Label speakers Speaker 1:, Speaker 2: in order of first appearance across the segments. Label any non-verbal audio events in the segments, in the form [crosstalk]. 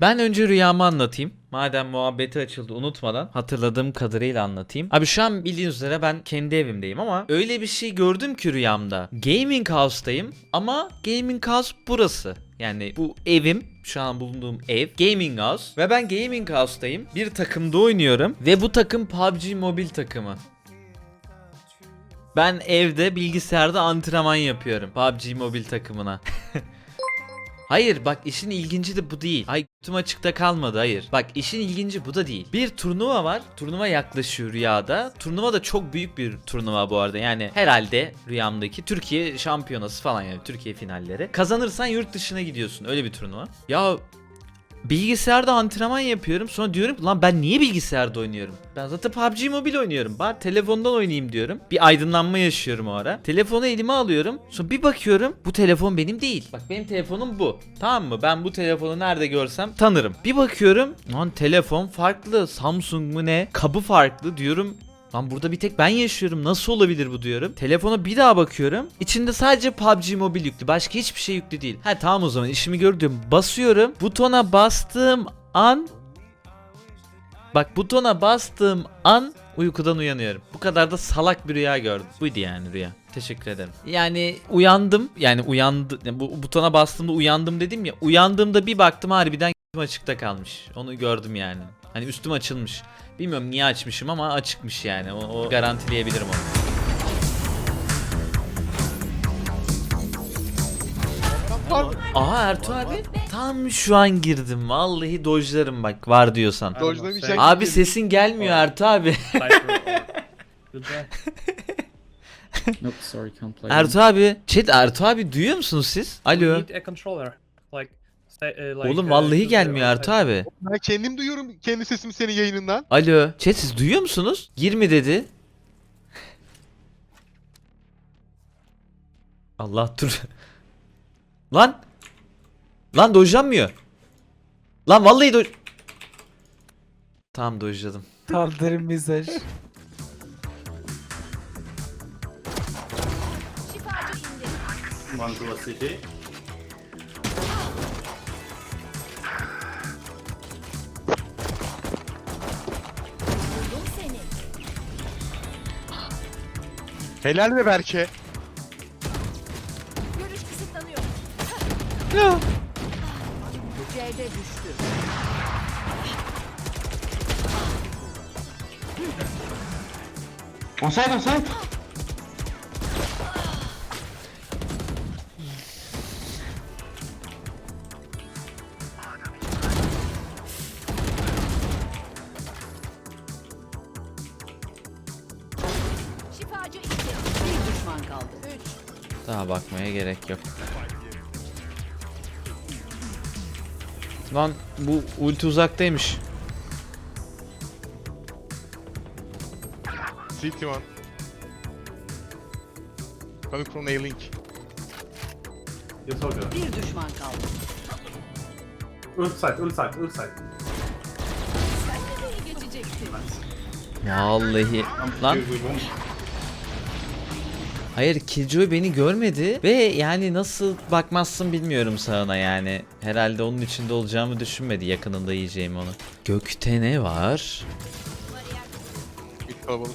Speaker 1: Ben önce rüyamı anlatayım. Madem muhabbeti açıldı unutmadan hatırladığım kadarıyla anlatayım. Abi şu an bildiğiniz üzere ben kendi evimdeyim ama öyle bir şey gördüm ki rüyamda. Gaming house'tayım ama gaming house burası. Yani bu evim şu an bulunduğum ev gaming house ve ben gaming house'tayım. Bir takımda oynuyorum ve bu takım PUBG Mobile takımı. Ben evde bilgisayarda antrenman yapıyorum PUBG Mobile takımına. [laughs] Hayır bak işin ilginci de bu değil. Ay kutum açıkta kalmadı hayır. Bak işin ilginci bu da değil. Bir turnuva var. Turnuva yaklaşıyor rüyada. Turnuva da çok büyük bir turnuva bu arada. Yani herhalde rüyamdaki Türkiye şampiyonası falan yani Türkiye finalleri. Kazanırsan yurt dışına gidiyorsun. Öyle bir turnuva. Ya Bilgisayarda antrenman yapıyorum. Sonra diyorum lan ben niye bilgisayarda oynuyorum? Ben zaten PUBG Mobile oynuyorum. Bari telefondan oynayayım diyorum. Bir aydınlanma yaşıyorum o ara. Telefonu elime alıyorum. Sonra bir bakıyorum bu telefon benim değil. Bak benim telefonum bu. Tamam mı? Ben bu telefonu nerede görsem tanırım. Bir bakıyorum lan telefon farklı. Samsung mu ne? Kabı farklı diyorum. Lan burada bir tek ben yaşıyorum. Nasıl olabilir bu diyorum. Telefona bir daha bakıyorum. İçinde sadece PUBG Mobile yüklü. Başka hiçbir şey yüklü değil. Ha tamam o zaman işimi gördüm. Basıyorum. Butona bastığım an Bak butona bastığım an uykudan uyanıyorum. Bu kadar da salak bir rüya gördüm. Buydu yani rüya. Teşekkür ederim. Yani uyandım. Yani uyandı. yani bu butona bastığımda uyandım dedim ya. Uyandığımda bir baktım harbiden [laughs] açıkta kalmış. Onu gördüm yani. Hani üstüm açılmış. Bilmiyorum niye açmışım ama açıkmış yani. O, o garantileyebilirim onu. Aha Ertuğ abi tam şu an girdim. Vallahi dojlarım bak var diyorsan.
Speaker 2: Dojlamayacak
Speaker 1: Abi
Speaker 2: gibi.
Speaker 1: sesin gelmiyor Ertuğ abi.
Speaker 3: Goodbye.
Speaker 4: Nope, sorry, can't play.
Speaker 1: Ertuğ abi. Chat Ertuğ abi duyuyor musunuz siz? Alo. Oğlum
Speaker 3: uh,
Speaker 1: vallahi gelmiyor. Ertuğ abi.
Speaker 2: Ben kendim duyuyorum kendi sesimi senin yayınından.
Speaker 1: Alo. Chat siz duyuyor musunuz? 20 dedi. Allah dur. [laughs] Lan. Lan dojlanmıyor. Lan vallahi doj... Tamam dojladım.
Speaker 5: Tam derin mesaj.
Speaker 6: Mangala City.
Speaker 2: Helal be Berke.
Speaker 7: Görüş kısıtlanıyor. C'de düştü.
Speaker 4: On side,
Speaker 7: Şifacı indi. Bir düşman kaldı. Üç.
Speaker 1: Daha bakmaya gerek yok. Lan bu ulti uzaktaymış.
Speaker 2: City one. Coming from A-Link.
Speaker 6: Yes, okay.
Speaker 7: Bir düşman kaldı.
Speaker 6: Ult side, ult side, ult side.
Speaker 7: İyi geçecekti.
Speaker 1: Vallahi. Lan. Hayır Killjoy beni görmedi ve yani nasıl bakmazsın bilmiyorum sağına yani. Herhalde onun içinde olacağımı düşünmedi yakınında yiyeceğim onu. Gökte ne var?
Speaker 2: İlk kalabalık.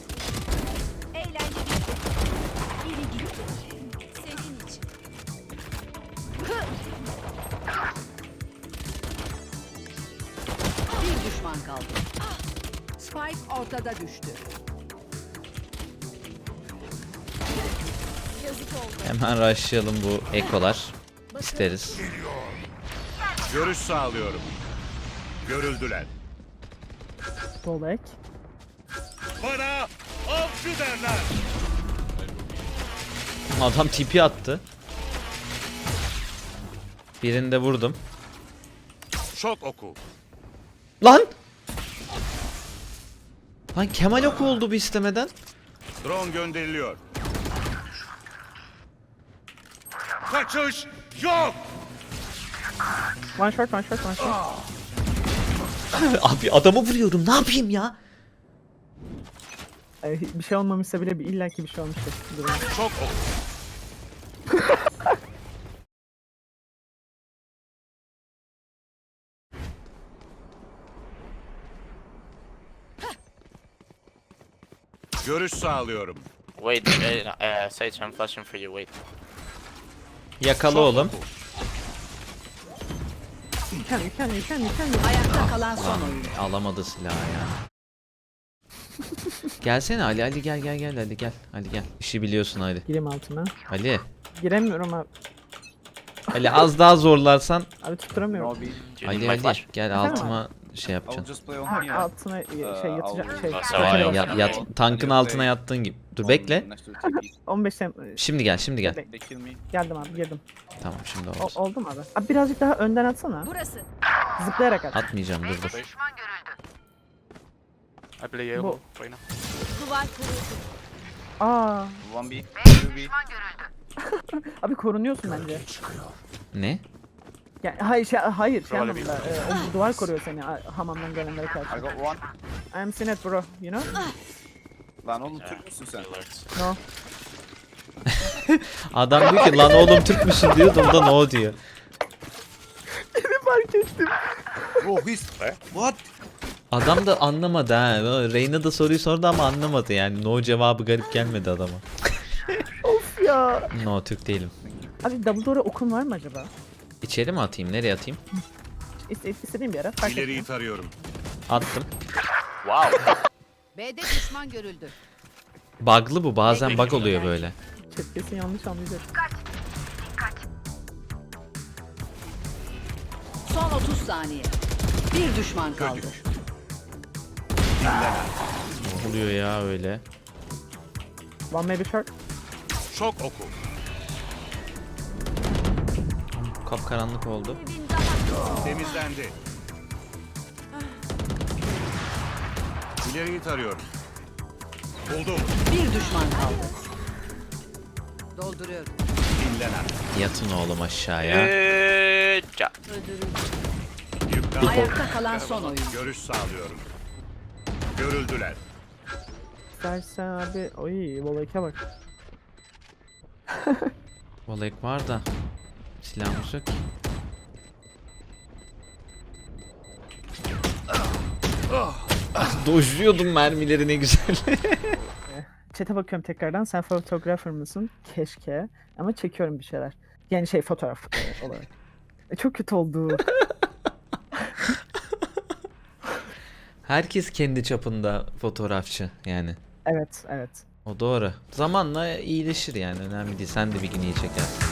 Speaker 7: Bir düşman kaldı. Spike ortada düştü.
Speaker 1: Hemen rushlayalım bu ekolar. İsteriz.
Speaker 8: Görüş sağlıyorum. Görüldüler.
Speaker 5: Dolek.
Speaker 8: Bana avcı derler.
Speaker 1: Adam tipi attı. Birini de vurdum.
Speaker 8: Şok oku.
Speaker 1: Lan! Lan Kemal ok oldu bu istemeden.
Speaker 8: Drone gönderiliyor. kaçış yok.
Speaker 5: One short, one short, one short. [laughs]
Speaker 1: Abi adamı vuruyorum. Ne yapayım ya?
Speaker 5: Ay, bir şey olmamışsa bile bir illaki bir şey olmuştur.
Speaker 8: Dur. Çok. Görüş sağlıyorum.
Speaker 9: Wait, uh, uh, Sage, I'm flashing for you. Wait.
Speaker 1: Yakala
Speaker 8: Şok
Speaker 1: oğlum.
Speaker 5: you can, you can.
Speaker 7: Ayakta kalan son oyun.
Speaker 1: Alamadı silahı ya. [laughs] Gelsene Ali Ali gel gel gel Ali gel. Ali gel. İşi biliyorsun Ali.
Speaker 5: Gireyim altına.
Speaker 1: Ali.
Speaker 5: Giremiyorum abi.
Speaker 1: Ali az daha zorlarsan
Speaker 5: Abi tutturamıyorum.
Speaker 1: Ali Ali gel altıma şey yapacaksın.
Speaker 5: Ha, altına e, şey yatacak şey.
Speaker 1: Aynen,
Speaker 9: I'll-
Speaker 1: yat, yat, tankın altına yattığın gibi. Dur bekle.
Speaker 5: 15 tem [laughs]
Speaker 1: Şimdi gel şimdi gel.
Speaker 5: geldim abi girdim.
Speaker 1: Tamam şimdi
Speaker 5: O,
Speaker 1: oldu.
Speaker 5: oldu mu abi? Abi birazcık daha önden atsana.
Speaker 7: Burası.
Speaker 5: Zıplayarak at.
Speaker 1: Atmayacağım dur dur.
Speaker 9: I play
Speaker 5: Bu.
Speaker 9: right now.
Speaker 7: Duvar kuruldu.
Speaker 5: Aa,
Speaker 9: 1B, 2B. [laughs]
Speaker 5: abi korunuyorsun bence.
Speaker 1: Ne?
Speaker 5: Ya, hayır şey, hayır şey anlamında. E, o duvar koruyor seni hamamdan gelenlere karşı.
Speaker 9: got one.
Speaker 5: I am Sinet bro, you know?
Speaker 9: Lan oğlum Türk müsün sen?
Speaker 5: No. [laughs]
Speaker 1: Adam diyor ki lan oğlum Türk müsün diyor da o da no diyor.
Speaker 5: Fark ettim.
Speaker 8: Oh his. What?
Speaker 1: Adam da anlamadı ha. Reyna da soruyu sordu ama anlamadı yani. No cevabı garip gelmedi adama.
Speaker 5: Of ya.
Speaker 1: No Türk değilim.
Speaker 5: Abi double door'a okun var mı acaba?
Speaker 1: İçeri mi atayım? Nereye atayım?
Speaker 5: İste, istediğim bir yere. Fark
Speaker 8: İleriyi tarıyorum.
Speaker 1: Attım.
Speaker 9: Wow.
Speaker 7: B'de düşman görüldü.
Speaker 1: Bug'lı bu. Bazen bug oluyor böyle.
Speaker 5: Chat kesin yanlış anlayacak.
Speaker 7: Son 30 saniye. Bir düşman kaldı.
Speaker 1: Ne oluyor ya öyle?
Speaker 5: One maybe short.
Speaker 8: Şok oku.
Speaker 1: Kapkaranlık oldu.
Speaker 8: Temizlendi. İleriyi tarıyorum. Buldum.
Speaker 7: Bir düşman kaldı. Dolduruyorum.
Speaker 8: Dinlenen.
Speaker 1: Yatın oğlum aşağıya.
Speaker 8: Yükten
Speaker 7: Ayakta kalan son oyun.
Speaker 8: Görüş sağlıyorum. Görüldüler.
Speaker 5: Dersen abi oy Volek'e bak.
Speaker 1: Volek var da. Silahımız yok ki. Dojluyordum mermileri ne güzel. [laughs]
Speaker 5: Chat'e bakıyorum tekrardan. Sen fotoğrafır mısın? Keşke. Ama çekiyorum bir şeyler. Yani şey fotoğraf e, olarak. E, çok kötü oldu. [laughs]
Speaker 1: Herkes kendi çapında fotoğrafçı yani.
Speaker 5: evet, evet.
Speaker 1: O doğru. Zamanla iyileşir yani önemli değil. Sen de bir gün iyi çekersin.